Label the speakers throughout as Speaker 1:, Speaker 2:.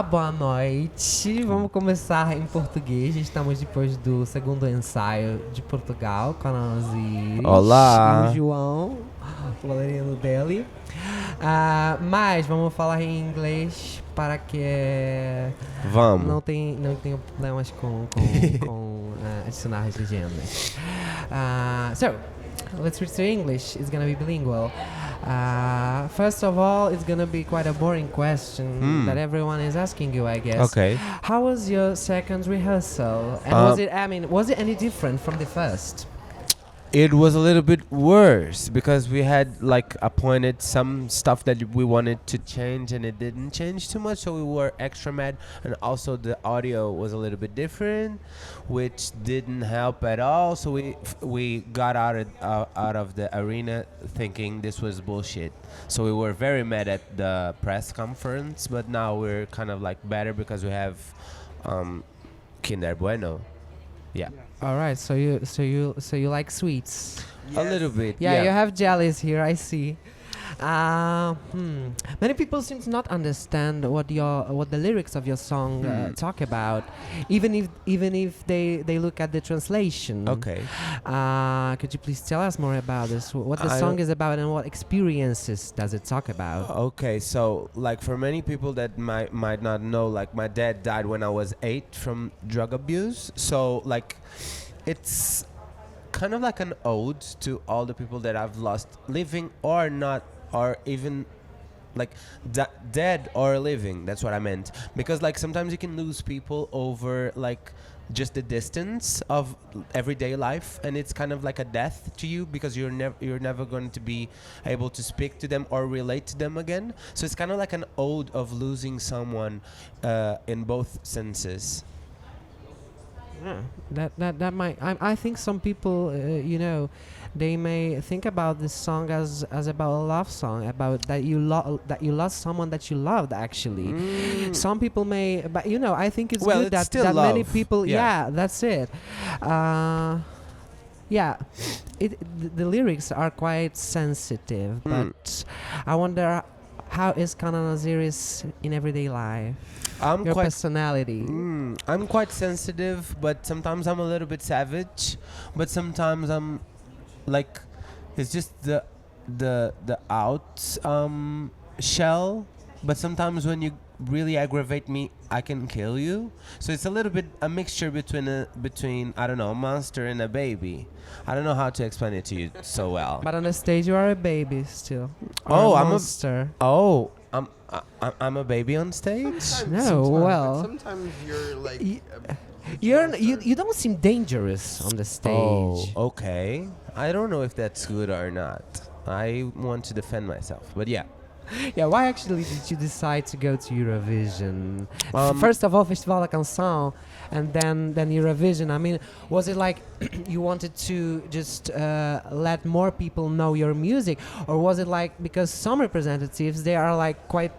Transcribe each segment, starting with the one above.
Speaker 1: Olá, boa noite. Vamos começar em português. Estamos depois do segundo ensaio de Portugal com a Nancy.
Speaker 2: Olá.
Speaker 1: O João, o Valeriano Deli. Ah, mas vamos falar em inglês para que
Speaker 2: Vamos.
Speaker 1: não tem não tenha problemas com, com, com ah, adicionar as legendas. Uh, so, let's switch to English. It's gonna be bilingual. Uh, first of all, it's gonna be quite a boring question
Speaker 2: Hmm.
Speaker 1: that everyone is asking you, I guess.
Speaker 2: Okay.
Speaker 1: How was your second rehearsal? And
Speaker 2: Uh,
Speaker 1: was it? I mean, was it any different from the first?
Speaker 2: It was a little bit worse because we had like appointed some stuff that we wanted to change and it didn't change too much, so we were extra mad. And also the audio was a little bit different, which didn't help at all. So we we got out of uh, out of the arena thinking this was bullshit. So we were very mad at the press conference, but now we're kind of like better because we have um, Kinder Bueno. Yeah.
Speaker 1: All right. So you so you so you like sweets?
Speaker 2: A little bit.
Speaker 1: Yeah, you have jellies here. I see. Uh, hmm. Many people seem to not understand what your what the lyrics of your song uh,
Speaker 2: Hmm.
Speaker 1: talk about, even if even if they they look at the translation.
Speaker 2: Okay.
Speaker 1: Uh, could you please tell us more about this? What the
Speaker 2: I
Speaker 1: song is about and what experiences does it talk about?
Speaker 2: Okay, so like for many people that might might not know, like my dad died when I was eight from drug abuse. So like, it's kind of like an ode to all the people that I've lost, living or not, or even like dead or living. That's what I meant. Because like sometimes you can lose people over like just the distance of everyday life and it's kind of like a death to you because you're never you're never going to be able to speak to them or relate to them again so it's kind of like an ode of losing someone uh, in both senses
Speaker 1: Yeah, that that that might. I I think some people, uh, you know, they may think about this song as as about a love song, about that you lo- that you lost someone that you loved. Actually,
Speaker 2: Mm.
Speaker 1: some people may, but you know, I think it's
Speaker 2: Well,
Speaker 1: good
Speaker 2: it's
Speaker 1: that
Speaker 2: still
Speaker 1: that many people.
Speaker 2: Yeah.
Speaker 1: Yeah, that's it. Uh, yeah, it th- the lyrics are quite sensitive,
Speaker 2: Mm.
Speaker 1: but I wonder how is Kanan Aziris in everyday life.
Speaker 2: I'm
Speaker 1: Your
Speaker 2: quite
Speaker 1: personality.
Speaker 2: Mm, I'm quite sensitive, but sometimes I'm a little bit savage. But sometimes I'm like, it's just the the the out um, shell. But sometimes when you really aggravate me, I can kill you. So it's a little bit a mixture between a between I don't know a monster and a baby. I don't know how to explain it to you so well.
Speaker 1: But on the stage, you are a baby still. Or
Speaker 2: Oh,
Speaker 1: a
Speaker 2: I'm a-
Speaker 1: monster.
Speaker 2: Oh, I'm I, I- I'm a baby on stage.
Speaker 1: No,
Speaker 3: sometimes,
Speaker 1: well-
Speaker 3: sometimes you're like.
Speaker 1: Y-
Speaker 3: a
Speaker 1: You're n- you, you don't seem dangerous on the oh, stage.
Speaker 2: Oh, okay. I don't know if that's good or not. I want to defend myself, but yeah.
Speaker 1: Yeah, why actually did you decide to go to Eurovision?
Speaker 2: Um,
Speaker 1: First of all, Festival da Canção, and then then Eurovision. I mean, was it like you wanted to just uh, let more people know your music, or was it like because some representatives they are like quite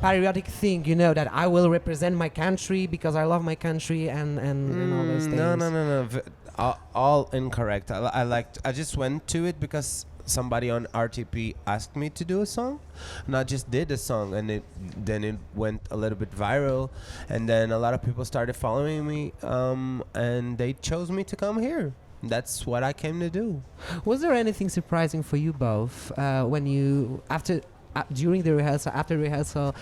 Speaker 1: patriotic thing, you know, that I will represent my country because I love my country and and, and all those
Speaker 2: Mm,
Speaker 1: things.
Speaker 2: no, no, no, no. V- all, all incorrect. I, I liked. I just went to it because somebody on RTP asked me to do a song, and I just did a song, and it then it went a little bit viral, and then a lot of people started following me, um, and they chose me to come here. That's what I came to do.
Speaker 1: Was there anything surprising for you both uh, when you after uh, during the rehearsal, after rehearsal,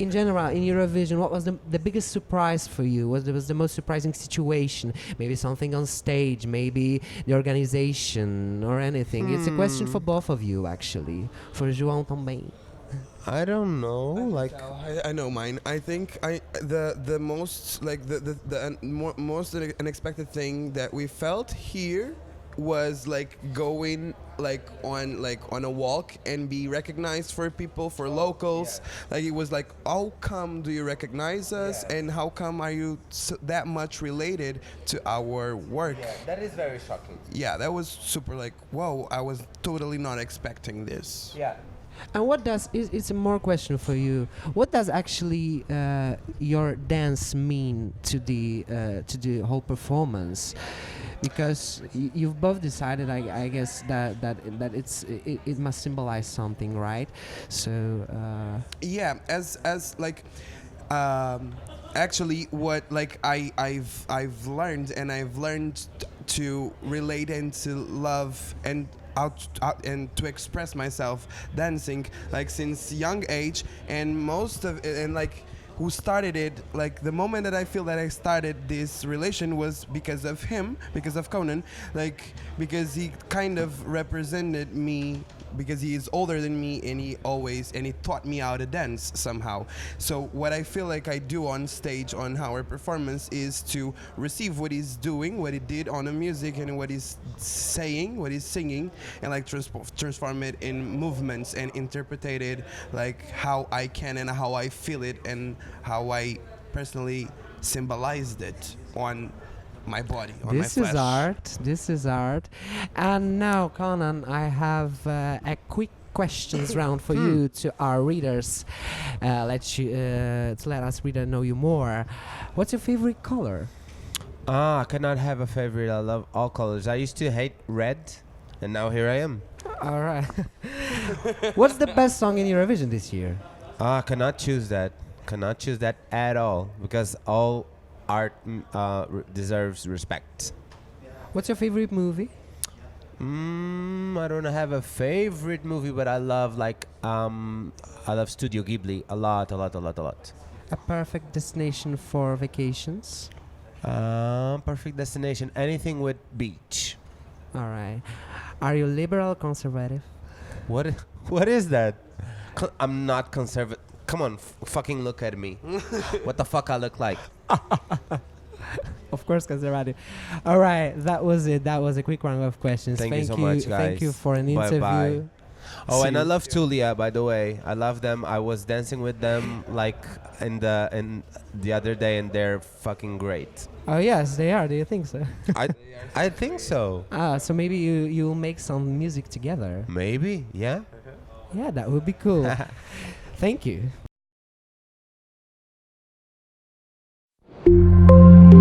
Speaker 1: in general in Eurovision? What was the the biggest surprise for you? What was the most surprising situation? Maybe something on stage, maybe the organization or anything. It's a question for hmm. both of you actually. For João também.
Speaker 2: I don't know. Like,
Speaker 3: I, I know mine. I think I the the most like the the, the un, mo- most unexpected thing that we felt here was like going like on like on a walk and be recognized for people for locals like it was like how come do you recognize us and how come are you so, that much related to our work yeah
Speaker 2: that is very shocking.
Speaker 3: yeah that was super like whoa i was totally not expecting this
Speaker 2: Yeah.
Speaker 1: And what does it's a more question for you? What does actually uh, your dance mean to the uh, to the whole performance? Because you've both decided, I, I guess that that that it's it, it must symbolize something, right? So uh,
Speaker 3: yeah as as like um, actually what like I I've I've learned and I've learned to relate and to love and out, out and to express myself dancing like since young age and most of and like who started it like the moment that i feel that i started this relation was because of him because of conan like because he kind of represented me because he is older than me and he always and he taught me how to dance somehow. So what i feel like i do on stage on our performance is to receive what he's doing what he did on the music and what he's saying what he's singing and like transpo- transform it in movements and interpret it like how i can and how i feel it and how i personally symbolized it on my body on
Speaker 1: This
Speaker 3: my
Speaker 1: is art. This is art. And now, Conan, I have uh, a quick questions round for you to our readers. Uh, let you uh, to let us reader know you more. What's your favorite color?
Speaker 2: Ah, I cannot have a favorite. I love all colors. I used to hate red, and now here I am.
Speaker 1: All right. What's the best song in Eurovision this year?
Speaker 2: Ah, I cannot choose that. Cannot choose that at all because all art mm, uh, deserves respect.
Speaker 1: What's your favorite movie?
Speaker 2: Mm, I don't have a favorite movie, but I love like um, I love Studio Ghibli a lot, a lot, a lot, a lot.
Speaker 1: A perfect destination for vacations.
Speaker 2: Um, perfect destination. Anything with beach.
Speaker 1: All right. Are you liberal, conservative?
Speaker 2: What? i- What is that? Co- I'm not conservative. Come on, f- fucking look at me. what the fuck I look like?
Speaker 1: Of course, conservative. All right, that was it. That was a quick round of questions.
Speaker 2: Thank you so much,
Speaker 1: Thank you for an interview.
Speaker 2: Oh,
Speaker 1: See
Speaker 2: and I love Tulia, by the way. I love them. I was dancing with them like in the in the other day, and they're fucking great.
Speaker 1: Oh yes, they are. Do you think so?
Speaker 2: I I think so.
Speaker 1: ah, so maybe you you'll make some music together.
Speaker 2: Maybe, yeah.
Speaker 1: Yeah, that would be cool. Thank you.